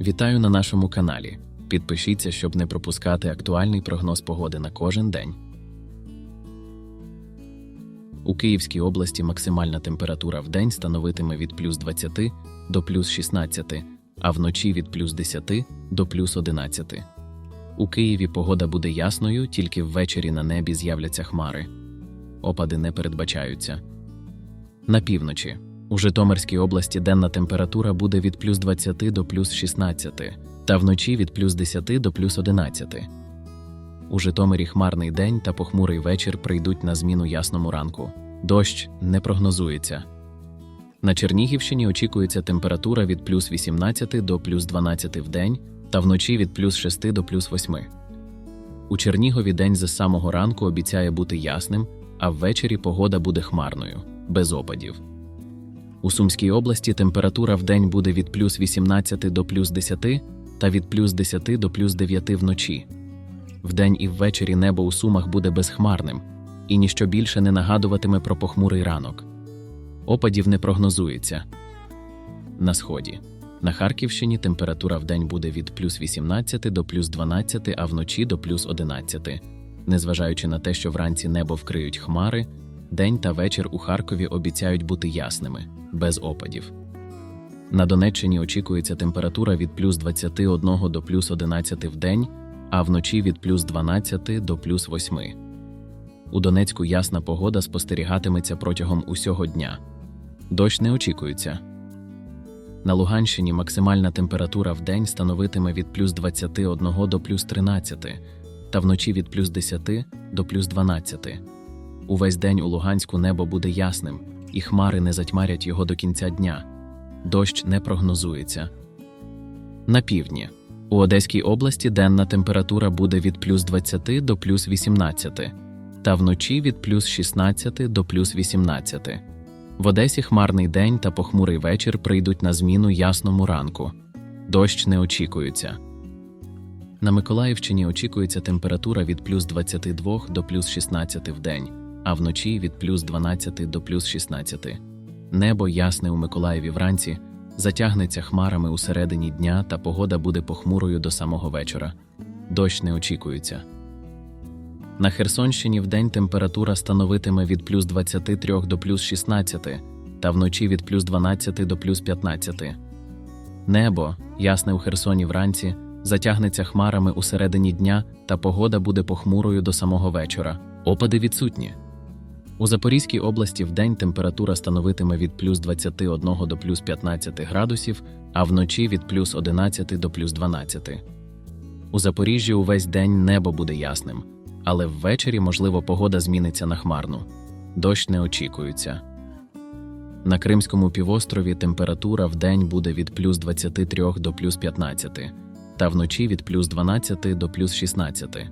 Вітаю на нашому каналі. Підпишіться, щоб не пропускати актуальний прогноз погоди на кожен день. У Київській області максимальна температура в день становитиме від плюс 20 до плюс 16, а вночі від плюс 10 до плюс 11. У Києві погода буде ясною, тільки ввечері на небі з'являться хмари. Опади не передбачаються. На півночі. У Житомирській області денна температура буде від плюс 20 до плюс 16, та вночі від плюс 10 до плюс 11. У Житомирі хмарний день та похмурий вечір прийдуть на зміну ясному ранку. Дощ не прогнозується. На Чернігівщині очікується температура від плюс 18 до плюс 12 в день та вночі від плюс 6 до плюс 8. У Чернігові день з самого ранку обіцяє бути ясним, а ввечері погода буде хмарною, без опадів. У Сумській області температура в день буде від плюс 18 до плюс 10 та від плюс 10 до плюс 9 вночі. Вдень і ввечері небо у Сумах буде безхмарним, і ніщо більше не нагадуватиме про похмурий ранок. Опадів не прогнозується. На сході. На Харківщині температура вдень буде від плюс 18 до плюс 12, а вночі до плюс 11. Незважаючи на те, що вранці небо вкриють хмари, день та вечір у Харкові обіцяють бути ясними, без опадів. На Донеччині очікується температура від плюс 21 до плюс 11 в день, а вночі від плюс 12 до плюс 8. У Донецьку ясна погода спостерігатиметься протягом усього дня. Дощ не очікується. На Луганщині максимальна температура в день становитиме від плюс 21 до плюс 13, та вночі від плюс 10 до плюс 12. Увесь день у Луганську небо буде ясним, і хмари не затьмарять його до кінця дня. Дощ не прогнозується. На півдні. У Одеській області денна температура буде від плюс 20 до плюс 18, та вночі від плюс 16 до плюс 18. В Одесі хмарний день та похмурий вечір прийдуть на зміну ясному ранку. Дощ не очікується. На Миколаївщині очікується температура від плюс 22 до плюс 16 в день, а вночі від плюс 12 до плюс 16. Небо ясне у Миколаєві вранці, затягнеться хмарами у середині дня та погода буде похмурою до самого вечора. Дощ не очікується. На Херсонщині вдень температура становитиме від плюс 23 до плюс 16, та вночі від плюс 12 до плюс 15. Небо, ясне у Херсоні вранці, затягнеться хмарами у середині дня, та погода буде похмурою до самого вечора. Опади відсутні. У Запорізькій області вдень температура становитиме від плюс 21 до плюс 15 градусів, а вночі від плюс 11 до плюс 12. У Запоріжжі увесь день небо буде ясним, але ввечері, можливо, погода зміниться на хмарну. Дощ не очікується. На Кримському півострові температура вдень буде від плюс 23 до плюс 15, та вночі від плюс 12 до плюс 16.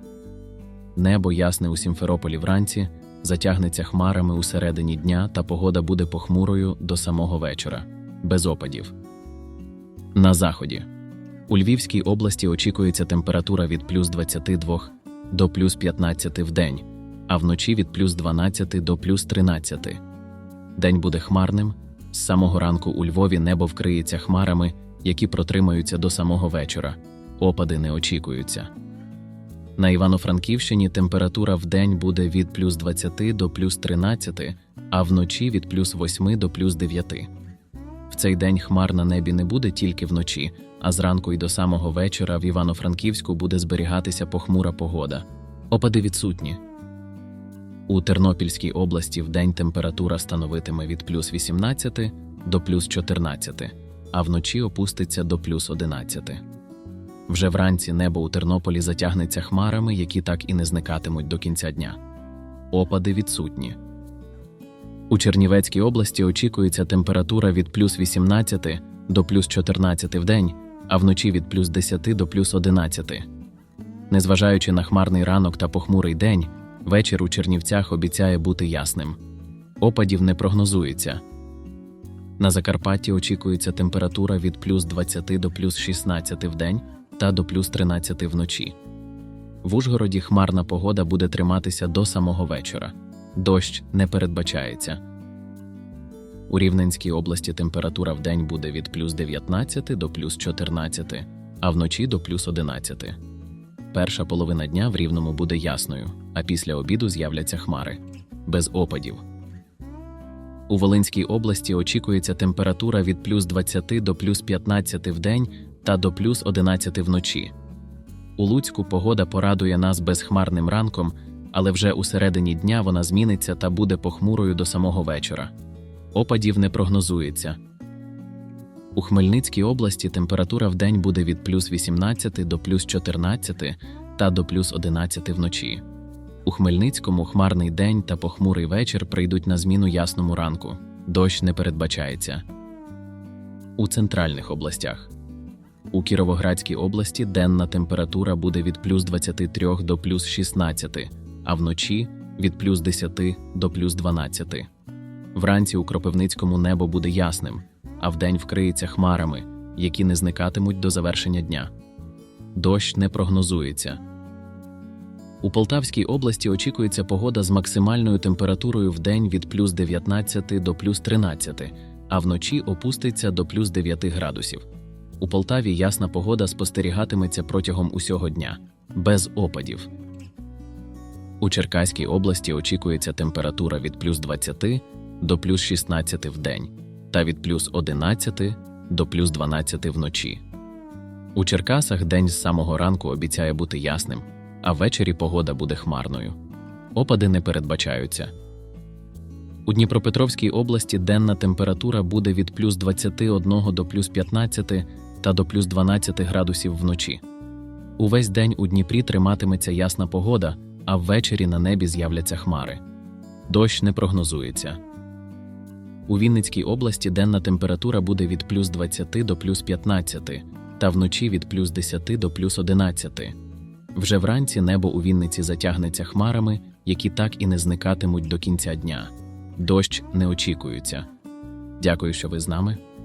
Небо ясне у Сімферополі вранці, затягнеться хмарами у середині дня та погода буде похмурою до самого вечора, без опадів. На заході. У Львівській області очікується температура від плюс 22 до плюс 15 в день, а вночі від плюс 12 до плюс 13. День буде хмарним. З самого ранку у Львові небо вкриється хмарами, які протримаються до самого вечора. Опади не очікуються. На Івано-Франківщині температура в день буде від плюс 20 до плюс 13, а вночі від плюс 8 до плюс 9. В цей день хмар на небі не буде тільки вночі, а зранку й до самого вечора в Івано-Франківську буде зберігатися похмура погода. Опади відсутні. У Тернопільській області в день температура становитиме від плюс 18 до плюс 14, а вночі опуститься до плюс 11. Вже вранці небо у Тернополі затягнеться хмарами, які так і не зникатимуть до кінця дня. Опади відсутні. У Чернівецькій області очікується температура від плюс 18 до плюс 14 в день, а вночі від плюс 10 до плюс 11. Незважаючи на хмарний ранок та похмурий день, вечір у Чернівцях обіцяє бути ясним. Опадів не прогнозується. На Закарпатті очікується температура від плюс 20 до плюс 16 в день та до плюс 13 вночі. В Ужгороді хмарна погода буде триматися до самого вечора. Дощ не передбачається. У Рівненській області температура в день буде від плюс 19 до плюс 14, а вночі до плюс 11. Перша половина дня в Рівному буде ясною, а після обіду з'являться хмари. Без опадів. У Волинській області очікується температура від плюс 20 до плюс 15 в день та до плюс 11 вночі. У Луцьку погода порадує нас безхмарним ранком, але вже у середині дня вона зміниться та буде похмурою до самого вечора. Опадів не прогнозується. У Хмельницькій області температура в день буде від плюс 18 до плюс 14 та до плюс 11 вночі. У Хмельницькому хмарний день та похмурий вечір прийдуть на зміну ясному ранку. Дощ не передбачається. У центральних областях. У Кіровоградській області денна температура буде від плюс 23 до плюс 16, а вночі від плюс 10 до плюс 12. Вранці у Кропивницькому небо буде ясним, а вдень вкриється хмарами, які не зникатимуть до завершення дня. Дощ не прогнозується. У Полтавській області очікується погода з максимальною температурою в день від плюс 19 до плюс 13, а вночі опуститься до плюс 9 градусів. У Полтаві ясна погода спостерігатиметься протягом усього дня, без опадів. У Черкаській області очікується температура від плюс 20 до плюс 16 в день та від плюс 11 до плюс 12 вночі. У Черкасах день з самого ранку обіцяє бути ясним, а ввечері погода буде хмарною. Опади не передбачаються. У Дніпропетровській області денна температура буде від плюс 21 до плюс 15 та до плюс 12 градусів вночі. Увесь день у Дніпрі триматиметься ясна погода, а ввечері на небі з'являться хмари. Дощ не прогнозується. У Вінницькій області денна температура буде від плюс 20 до плюс 15, та вночі від плюс 10 до плюс 11. Вже вранці небо у Вінниці затягнеться хмарами, які так і не зникатимуть до кінця дня. Дощ не очікується. Дякую, що ви з нами.